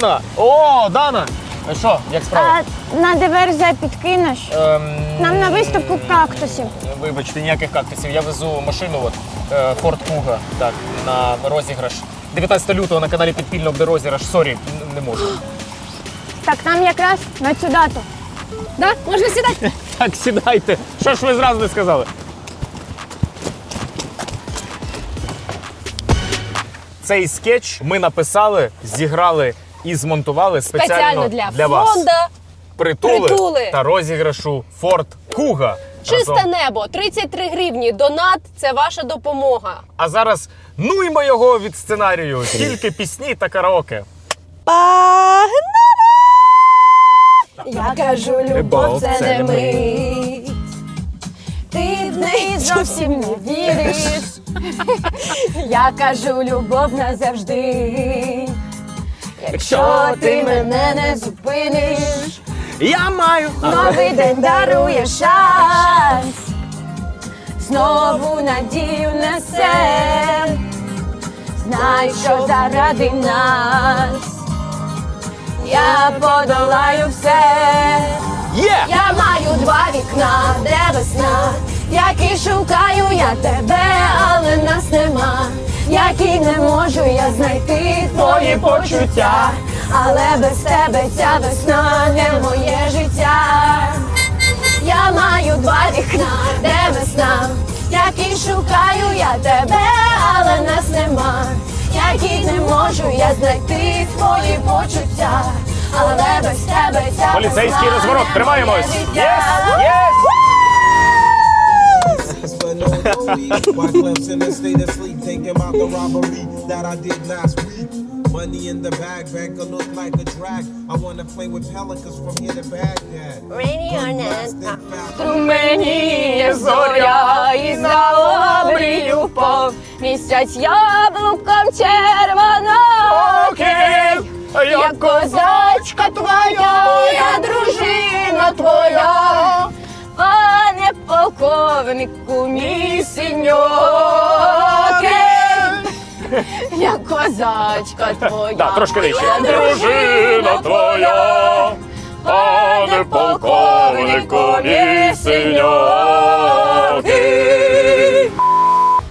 Дана! О, Дана! Ну Що, як справа? А на ДВРЗ підкинеш? Ем, Нам на виставку кактусів. Вибачте, ніяких кактусів. Я везу машину, от е, Ford Kuga, так, на розіграш. 19 лютого на каналі Підпільно буде розіграш. Сорі, н- не можу. Так, нам якраз на цю дату. Да? Можна сідати? Так, сідайте. Що ж ви зразу не сказали? Цей скетч ми написали, зіграли і змонтували спеціально, Спеціально для, для вас. фонда. Притули, Притули. та розіграшу Ford Kuga. Чисте Разом. небо, 33 гривні. Донат це ваша допомога. А зараз нуймо його від сценарію. Тільки пісні та караоке. Я кажу, любов це не мить. Ти в неї зовсім не віриш. Я кажу, любов назавжди. Якщо ти мене не зупиниш, Я маю новий день дарує шанс. Знову надію несе. Знай, що заради нас. Я подолаю все. Є! Я маю два вікна, де весна, які шукаю я тебе, які не можу я знайти твої почуття, але без тебе ця весна не моє життя. Я маю два вікна, де весна, які шукаю я тебе, але нас нема, які не можу я знайти твої почуття, але без тебе ця Поліцейський весна розворот, не тримаємось! моє Єс! життя. Єс! but police. While Clemson state of sleep, thinking about the robbery that I did last week. Money in the bag, banker look like a drag. I wanna play with pelicans from here to Baghdad. Rainy or not. У мені є зоря і за обрію пов місяць яблуком червона. Окей! Я козачка твоя, я дружина твоя, полковнику, мій синьок. Я козачка твоя, Да, трошки нижче. Дружина твоя, пане полковнику, мій синьоки.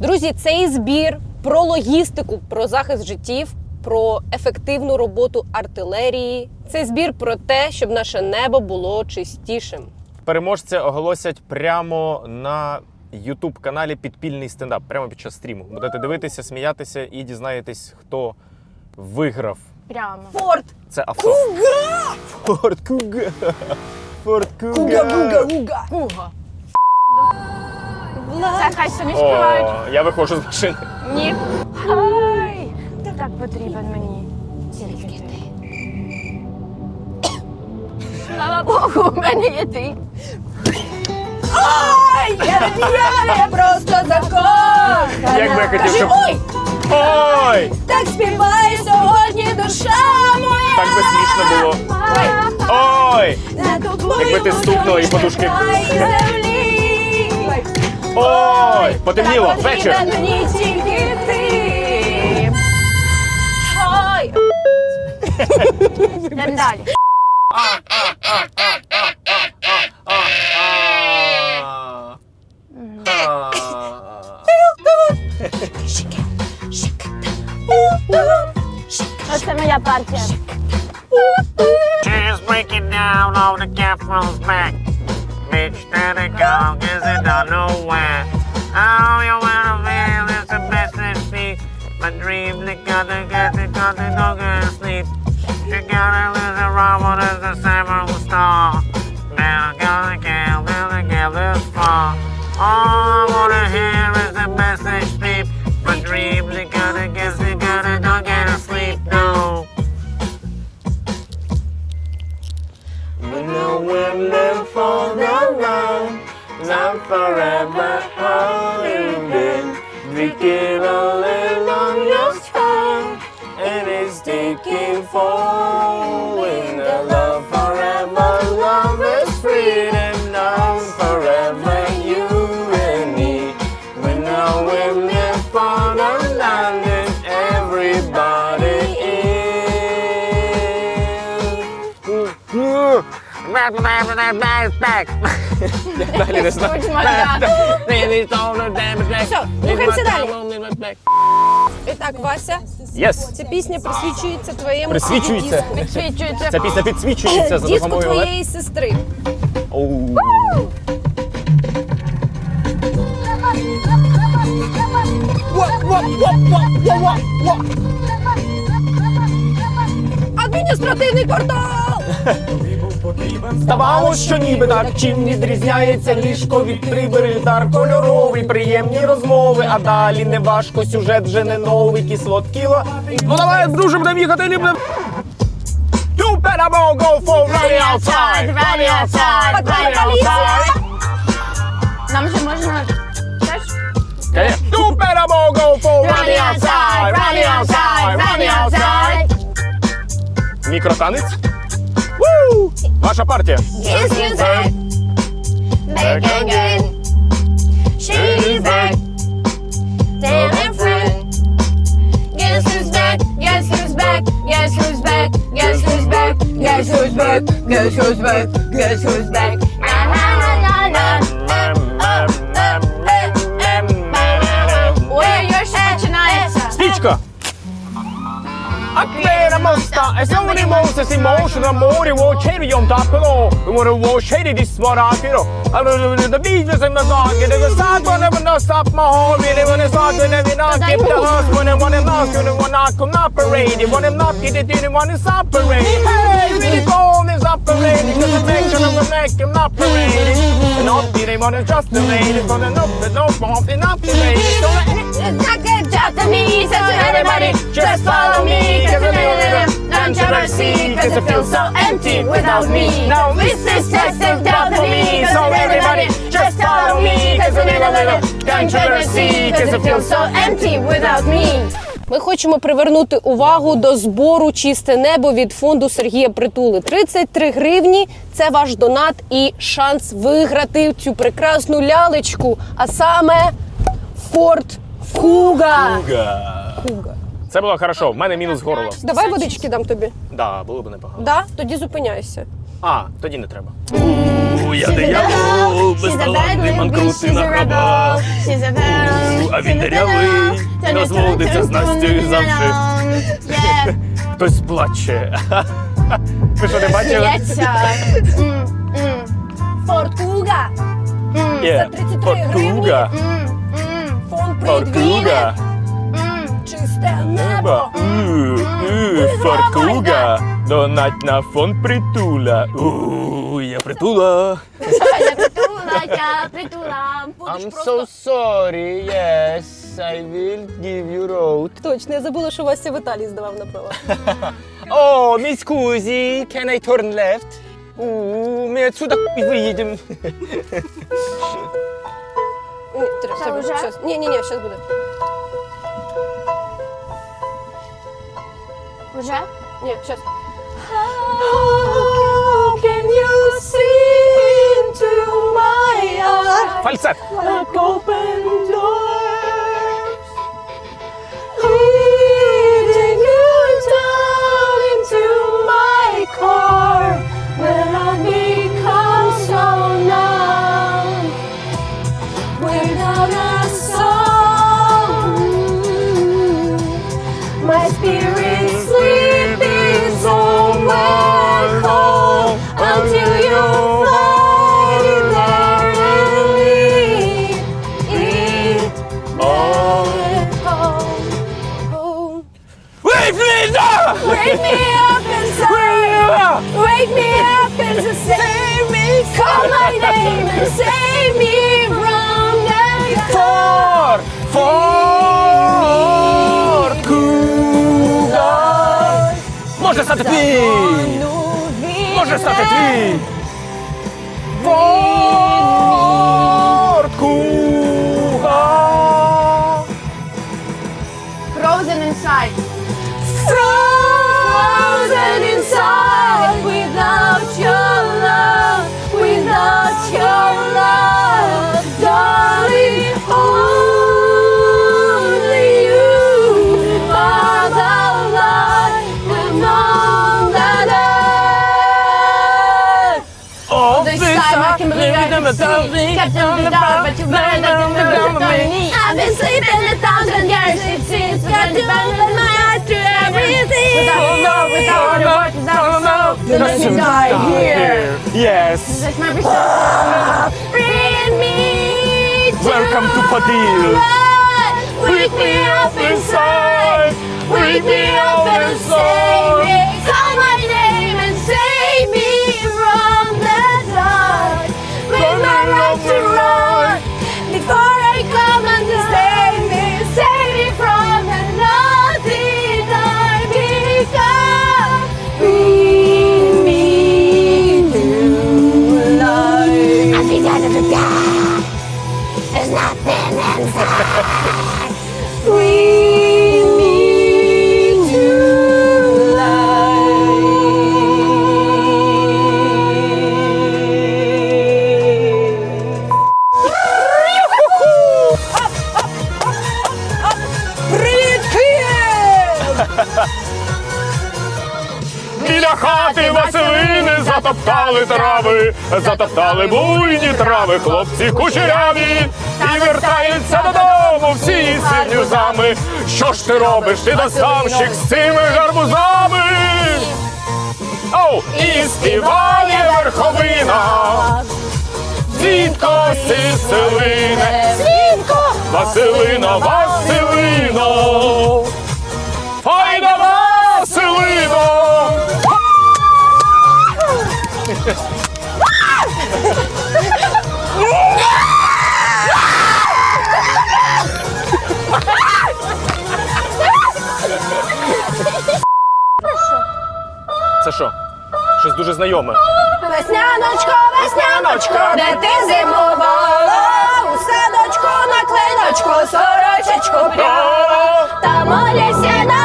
Друзі, цей збір про логістику, про захист життів, про ефективну роботу артилерії. Цей збір про те, щоб наше небо було чистішим. Переможця оголосять прямо на youtube каналі Підпільний стендап, прямо під час стріму. Будете дивитися, сміятися і дізнаєтесь, хто виграв. Прямо. Форт! Це авто. Куга! Форд Куга! Форд Куга! Гуга! Гуга! Це хай самі співають. О, я виходжу з машини. Ні. Ай, ти так потрібен мені. Тільки ти. Слава Богу, у мене є ти. Ай, я, я, я просто закохана! Як би я хотів, щоб- Ой, Ой! так співає сьогодні душа моя! Так би смішно було. Ой, Ой! тобою Якби ти стукнула і подушки. землі. Ой! Потемніло! Вечір! мені тільки ти. Ой. Йдемо далі. that podcast. Tears breaking down on the Capitol's back. Bitch, that it gone, is it don't know where. Oh, you wanna feel it's a best in me. My dream, the get it, gotta go get sleep. You gotta lose the robot as the same. forever howling wind. Leaking all along your spine. It is taking falling. The love forever, love is freedom now. Forever you and me. When the we live on the land and everybody is. Back, back, back, back, back. Далі не знаю. Все, рухаємося далі. І так, Вася, Єс. ця пісня присвічується твоєму Присвічується. диску. Підсвічується. Ця пісня підсвічується за Диску допомогою. лед. твоєї сестри. Оу. Адміністративний квартал! Здавалось, що ніби так чим відрізняється ліжко від прибереждар кольоровий, приємні розмови, а далі не важко, сюжет вже не новий, кислоткіло. Ну давай, друже, будемо їхати, не будемо. You better go for running outside, running outside, running outside. Нам же можна теж You better go for running outside, running outside, running outside. Мікротанець. Ву! Ваша партія. Yes, yes, back. Back again. She's back. Damn her friend. Guess who's back? Guess who's back? Guess who's back? Guess who's back? Guess who's back? Guess who's back? Guess who's back? Na na Моста, е сьогодні моста сі мошна морі во чері йом тапело, воно во чері діс сварафіро. Але the beaches in the dark, and the sun will never not stop my heart, and when it's hard, when every not keep the heart, when it when it lost, when it when I come not parade, when it not get it, when when it's operating. Hey, really phone is operating, cause the make sure I'm make him not parading. And not getting when it's just delayed, it's gonna no, no, bomb, and not parading. So Not good job to me, so to everybody, just follow me, cause I'm it, don't ever see, cause it feels so empty without me. Now This is just a doubt to me, so everybody, just follow me, cause in it, don't ever see, cause it feels so empty without me. Ми хочемо привернути увагу до збору Чисте небо від фонду Сергія Притули. 33 гривні це ваш донат і шанс виграти цю прекрасну лялечку, а саме Форт Куга. Куга. Куга. Це було хорошо, в мене мінус горло. Давай водички дам тобі. Да, було б непогано. Да? Тоді зупиняйся. А, тоді не треба. У, я диявол, безталанний манкрутий на хабах. А він дерявий, розводиться з Настю завжди. Хтось плаче. Ви що не бачили? Форт Куга. Є. 33 Форкуга. Фонд Форкуга. Чисте Небо. небо. У, у, Форкуга. Донать на фонд притуля. У, я притула. I'm so sorry, yes, I will give you road. Точно, я забула, що Вася в Італії здавав на права. О, мій скузі, can I turn left? У, ми отсюда і виїдемо. Ні, тр- все, вже? щас. Ні, ні, ні, зараз буде. Уже? Ні, зараз. Фальцет. Without a song, my spirit Може стати твій! Може стати твій! The backseat. Kept in the dark, but you learned that you never done me. I've been sleeping a thousand years, it seems. Got to open my eyes to everything. Without love, without a word, without love, then let me die here. Yes. Be so Bring me to Welcome to Padil. Wake me up inside. Wake me up and save me. Call my name and save me хати Василини затоптали трави, затоптали буйні трави, хлопці кучеряві, і вертаються додому всі з сльозами. Що ж ти робиш, ти доставщик з цими гарбузами? Оу, і співає верховина, Дідко Сиселине! Василина, Василино, Це що? Щось дуже знайоме. Весняночко, весняночко, де ти зимувала? У садочку на клиночку, сорочечку пряла. Там у лісі на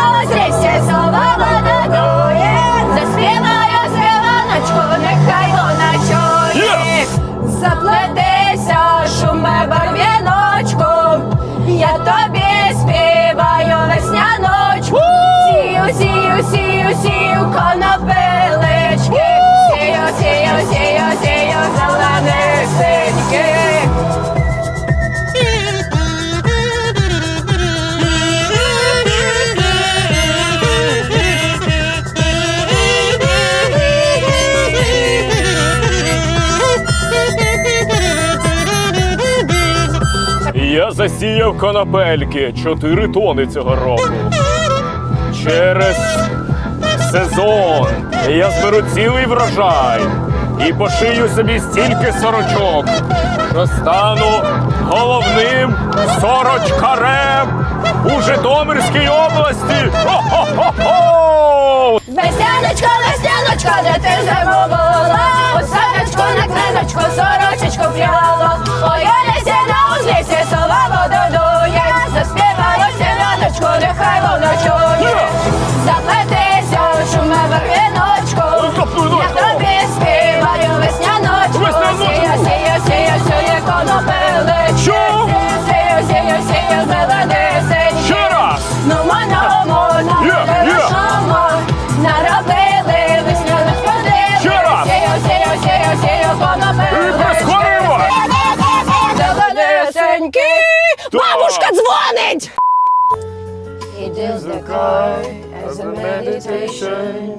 засіяв конопельки 4 тони цього року. Через сезон я зберу цілий врожай і пошию собі стільки сорочок, що стану головним сорочкарем у Житомирській області. Хо-хо-хо-хо! Весняночко, весняночко, deals as a meditation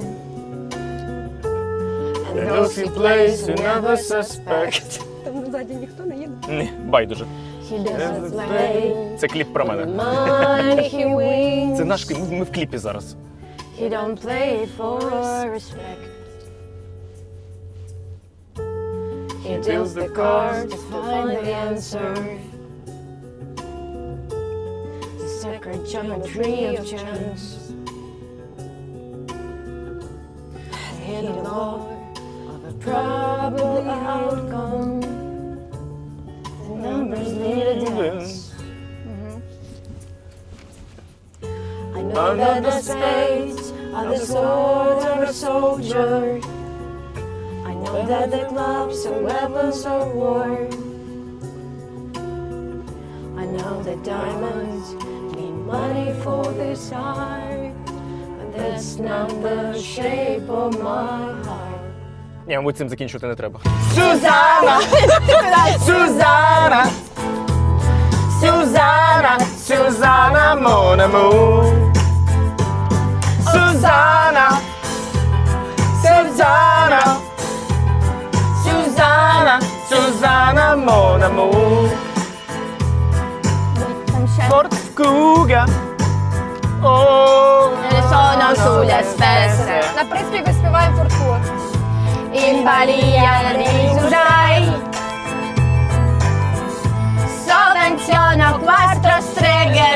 And those he plays you never suspect Там ззаді ніхто не їде. Ні, байдуже. He doesn't play Це кліп про мене. Money he wins Це наш кліп, ми в кліпі зараз. He don't play for respect. He deals the cards to find the answer. The sacred geometry of chance. Hidden law of a probable outcome. The numbers lead a dance. Mm-hmm. I know that the spades are the swords of a soldier. I know that the clubs are weapons of war. I know that diamonds mean money for this art. But that's not the shape of my heart. Ні, ми цим закінчувати не треба. Сюзанна! Сюзанна! Сюзанна! Сюзанна Монаму! Сюзанна! Сюзанна! Сюзанна! Сюзанна Монаму! Там ще Фортскуга! О! sono sulle spesse На приспіві співаємо фортку. in balia di Sudai Sovvenziono quattro streghe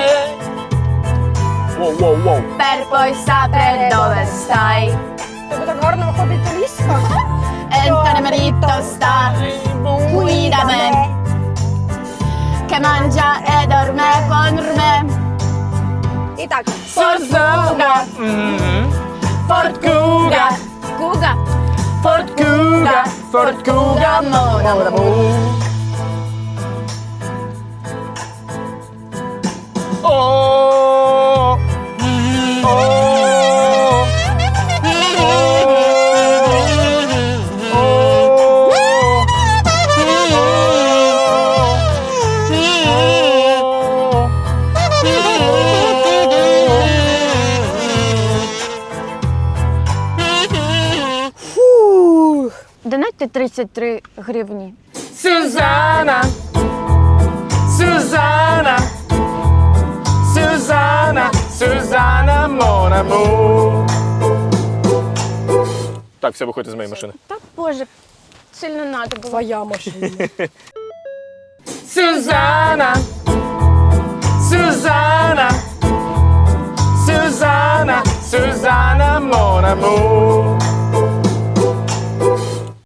Воу, воу, воу! per poi sapere dove stai Тобі так гарно виходить італійська. E il tuo marito sta qui da me che mangia e dorme con me. I tak. Ford Kuga, Mhm. Ford Kuga, Kuga, Ford Kuga, Ford Kuga, mon amour. Oh. Донатьте 33 гривні. Сюзанна! Сюзанна! Сюзанна! Сюзанна Монаму! Так, все, виходьте з моєї машини. Так, боже, сильно надо було. Твоя машина. Сюзанна! Сюзанна! Сюзанна! Сюзанна Монаму!